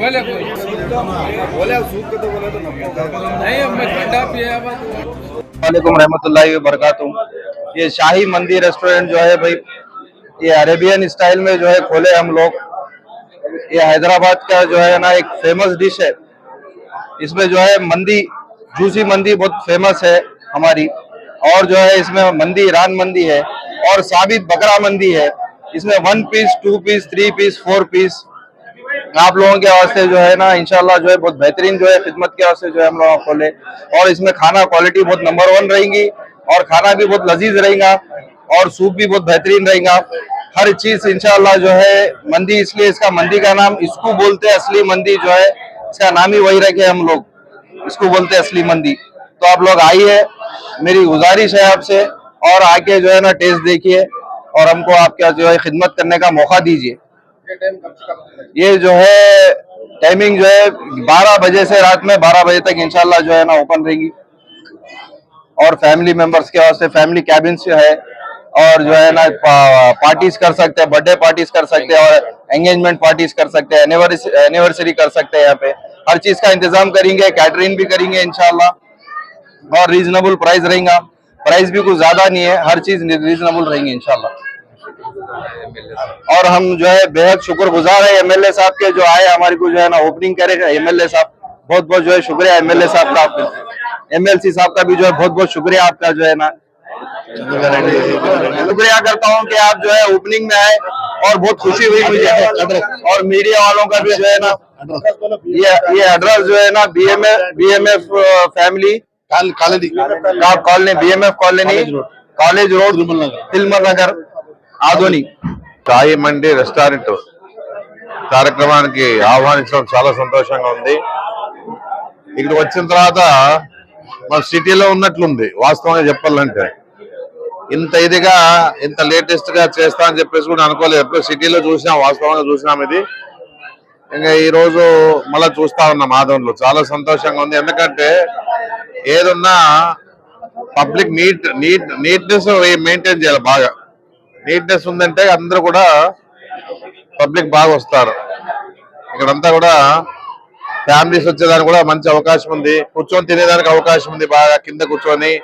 बोले तो तो तो। वालेकुम रहमतुल्लाहि वबरकातुहू ये शाही मंदी रेस्टोरेंट जो है भाई ये अरेबियन स्टाइल में जो है खोले हम लोग। ये हैदराबाद का जो है ना एक फ़ेमस डिश है। इसमें जो है मंदी जूसी मंदी बहुत फ़ेमस है हमारी। और जो है इसमें मंदी ईरान मंदी है। और साबित बकरा मंदी है। इसमें one piece two piece three piece four piece आप लोगों के वास्ते जो है ना, इंशाल्लाह जो है बहुत बेहतरीन जो है खिदमत के वास्ते जो है हम लोग खोले और इसमें खाना क्वालिटी बहुत नंबर वन रहेगी और खाना भी बहुत लजीज रहेगा और सूप भी बहुत बेहतरीन रहेगा। हर चीज़ इनशाला जो है मंदी इसलिए इसका मंदी का नाम, इसको बोलते हैं असली मंदी जो है, इसका नाम ही वही रखे हम लोग। इसको बोलते हैं असली मंदी तो आप लोग आइए, मेरी गुजारिश है आपसे और आके जो है ना टेस्ट देखिए और हमको आपका जो है खिदमत करने का मौका दीजिए। ये जो है टाइमिंग जो है 12 बजे से रात में 12 बजे तक इंशाल्लाह जो है ना ओपन रहेगी। और फैमिली मेंबर्स के वास्ते फैमिली कैबिन है, और जो है ना पार्टीज़ कर सकते हैं बर्थडे पार्टीज़ कर सकते हैं, और एंगेजमेंट पार्टीज़ कर सकते हैं एनिवर्सरी कर सकते हैं यहाँ पे। हर चीज़ का इंतज़ाम करेंगे कैटरिंग भी करेंगे इंशाल्लाह, और रीजनेबल प्राइस रहेगा। प्राइस भी कुछ ज़्यादा नहीं है, हर चीज़ रीजनेबल रहेंगे इंशाल्लाह। और हम जो है बेहद शुक्र गुजार है एमएलए साहब के जो आए हमारी को जो है ना ओपनिंग करे एल साहब बहुत बहुत जो है शुक्रिया एमएलए साहब का आपका। एमएलसी साहब का भी जो है बहुत बहुत शुक्रिया आपका जो है ना। शुक्रिया करता हूँ कि आप जो है ओपनिंग में आए और बहुत खुशी हुई मुझे। और मीडिया वालों का भी जो है ना ये ये एड्रेस जो है ना BMF BMF family colony M F colony college road तिलमल नगर ఆధోని సాయి మండి రెస్టారెంట్. కార్యక్రమానికి ఆహ్వానించడం చాలా సంతోషంగా ఉంది. ఇక్కడ వచ్చిన తర్వాత మన సిటీలో ఉన్నట్లుంది వాస్తవంగా చెప్పాలంటే. ఇంత ఇదిగా ఇంత లేటెస్ట్గా చేస్తా అని చెప్పేసి కూడా అనుకోలేదు. ఎప్పుడు సిటీలో చూసినాం వాస్తవంగా చూసినాం ఇది. ఇంకా ఈ రోజు మళ్ళీ చూస్తా ఉన్నాం ఆదంలో చాలా సంతోషంగా ఉంది. ఎందుకంటే ఏదున్నా public neat neat neatness maintain చేయాలి బాగా. నీట్నెస్ ఉందంటే అందరూ కూడా పబ్లిక్ బాగా వస్తారు. ఇక్కడంతా కూడా ఫ్యామిలీస్ వచ్చేదానికి కూడా మంచి అవకాశం ఉంది. కూర్చొని తినేదానికి అవకాశం ఉంది బాగా కింద కూర్చొని.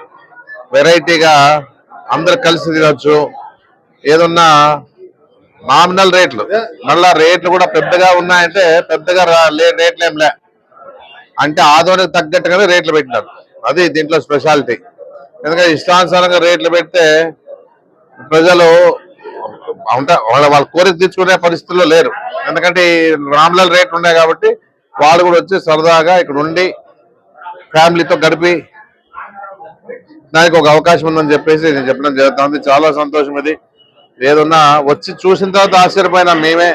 వెరైటీగా అందరు కలిసి తినొచ్చు. ఏదన్నా నామినల్ రేట్లు మళ్ళా రేట్లు కూడా పెద్దగా ఉన్నాయంటే పెద్దగా రా- లే- రేట్లు ఏం లే. అంటే ఆదోనికి తగ్గట్టుగానే రేట్లు పెట్టినారు. అది దీంట్లో స్పెషాలిటీ. ఎందుకంటే ఇష్టానుసారంగా రేట్లు పెడితే ప్రజలు అంటే వాళ్ళ వాళ్ళ కోరిక తీర్చుకునే పరిస్థితుల్లో లేరు. ఎందుకంటే రామ్లాల్ రేట్లు ఉన్నాయి కాబట్టి వాళ్ళు కూడా వచ్చి సరదాగా ఇక్కడ ఉండి ఫ్యామిలీతో గడిపి దానికి ఒక అవకాశం ఉందని చెప్పేసి నేను చెప్పడం జరుగుతుంది. చాలా సంతోషం ఇది. ఏదన్నా వచ్చి చూసిన తర్వాత ఆశ్చర్యపోయినా మేమే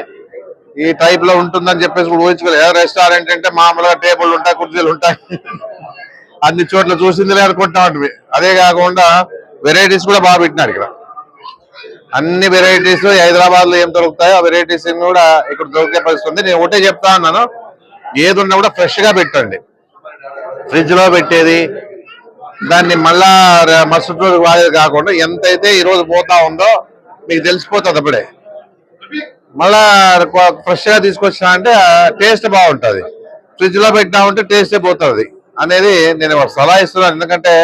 ఈ టైప్లో ఉంటుందని చెప్పేసి కూడా ఊహించుకోలేదు. రెస్టారెంట్ అంటే మామూలుగా టేబుల్ ఉంటాయి కుర్చీలు ఉంటాయి. అన్ని చోట్ల చూసింది అనుకుంటా ఉంటుంది అదే కాకుండా వెరైటీస్ కూడా బాగా పెట్టినారు ఇక్కడ. అన్ని వెరైటీస్ హైదరాబాద్లో ఏం దొరుకుతాయో ఆ వెరైటీస్ కూడా ఇక్కడ దొరికే పరిస్థితి ఉంది. నేను ఒకటే చెప్తా ఉన్నాను ఏది ఉన్నా కూడా ఫ్రెష్గా పెట్టండి. ఫ్రిడ్జ్లో పెట్టేది. దాన్ని మళ్ళా మరుసటి రోజు వాడేది కాకుండా ఎంతైతే ఈ రోజు పోతా ఉందో మీకు తెలిసిపోతుంది అప్పుడే. మళ్ళా ఫ్రెష్గా తీసుకొచ్చినా అంటే టేస్ట్ బాగుంటుంది. ఫ్రిడ్జ్లో పెట్టినా ఉంటే టేస్టే పోతుంది. అనేది నేను ఒక సలహా ఇస్తున్నాను. ఎందుకంటే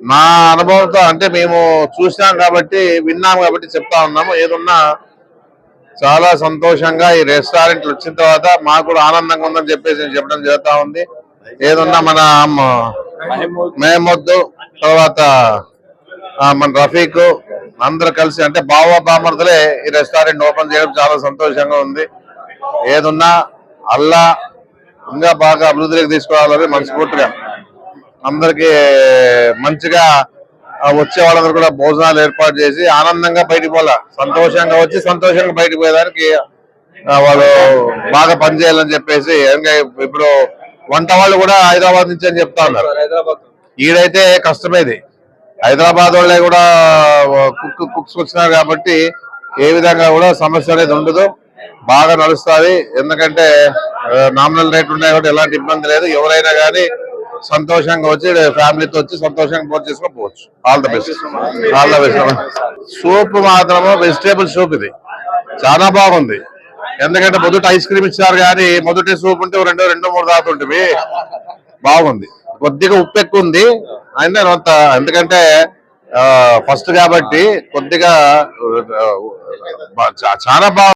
నా అనుభవంతో అంటే మేము చూసినాం కాబట్టి విన్నాం కాబట్టి చెప్తా ఉన్నాము. ఏదున్నా చాలా సంతోషంగా ఈ రెస్టారెంట్లు వచ్చిన తర్వాత మాకు కూడా ఆనందంగా ఉందని చెప్పేసి చెప్పడం జరుగుతా ఉంది. ఏదున్నా మన మేమొద్దు తర్వాత మన రఫీక్ అందరూ కలిసి అంటే బావ బామర్దులే ఈ రెస్టారెంట్ ఓపెన్ చేయడం చాలా సంతోషంగా ఉంది. ఏదున్నా అల్లా ఇంకా బాగా అభివృద్ధిలోకి తీసుకురావాలని మనస్ఫూర్తిగా అందరికి మంచిగా వచ్చే వాళ్ళందరూ కూడా భోజనాలు ఏర్పాటు చేసి ఆనందంగా బయటికి పోలా సంతోషంగా వచ్చి సంతోషంగా బయటికి పోయేదానికి వాళ్ళు బాగా పనిచేయాలని చెప్పేసి ఇంకా ఇప్పుడు వంట వాళ్ళు కూడా హైదరాబాద్ నుంచి అని చెప్తా ఉన్నారు. ఈడైతే కష్టమేది. హైదరాబాద్ వాళ్ళే కూడా కుక్ కుక్స్ వచ్చినారు కాబట్టి ఏ విధంగా కూడా సమస్య అనేది ఉండదు. బాగా నడుస్తుంది. ఎందుకంటే నామినల్ రేట్ ఉన్నాయి కాబట్టి ఎలాంటి ఇబ్బంది లేదు. ఎవరైనా కానీ సంతోషంగా వచ్చి ఫ్యామిలీతో వచ్చి సంతోషంగా భోజనం చేసుకొని పోవచ్చు. All the best all the best soup మాత్రము వెజిటేబుల్ సూప్ ఇది. చాలా బాగుంది. ఎందుకంటే మొదట ఐస్ క్రీమ్ ఇచ్చారు కానీ మొదటి సూప్ ఉంటే రెండో రెండో మూడు తాగుతుంటివి బాగుంది. కొద్దిగా ఉప్పు ఎక్కువ ఉంది. అయినా అంత ఎందుకంటే ఫస్ట్ కాబట్టి కొద్దిగా చాలా బాగా